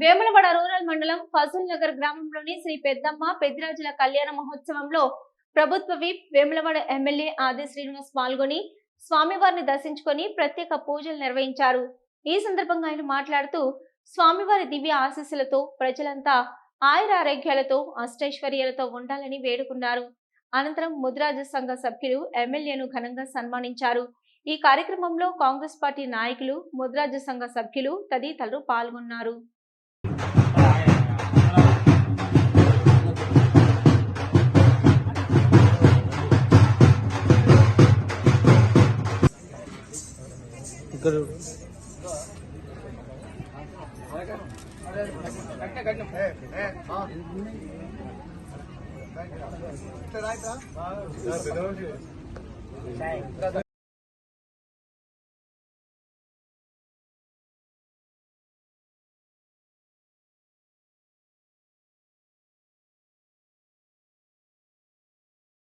Vemulawada rural మండలం ఫజుల్ నగర్ గ్రామంలోని శ్రీ పెద్దమ్మ పెద్దిరాజుల కళ్యాణ మహోత్సవంలో ప్రభుత్వ విప్ వేములవాడ ఎమ్మెల్యే ఆది శ్రీనివాస్ పాల్గొని స్వామివారిని దర్శించుకొని ప్రత్యేక పూజలు నిర్వహించారు. ఈ సందర్భంగా ఆయన మాట్లాడుతూ స్వామివారి దివ్య ఆశీస్సులతో ప్రజలంతా ఆయుర ఆరోగ్యాలతో అష్టైశ్వర్యాలతో ఉండాలని వేడుకున్నారు. అనంతరం ముద్రాజ సంఘ సభ్యులు ఎమ్మెల్యేను ఘనంగా సన్మానించారు. ఈ కార్యక్రమంలో కాంగ్రెస్ పార్టీ నాయకులు ముద్రాజ సంఘ సభ్యులు తదితరులు పాల్గొన్నారు. ఇక్కడ